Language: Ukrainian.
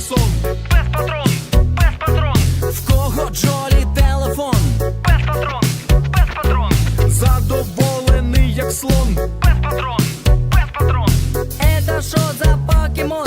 буде сон. Без патрон, без патрон. В кого Джолі телефон? Без патрон, без патрон. Задоволений, як слон. Без патрон, без патрон. Е, Это що за покемон?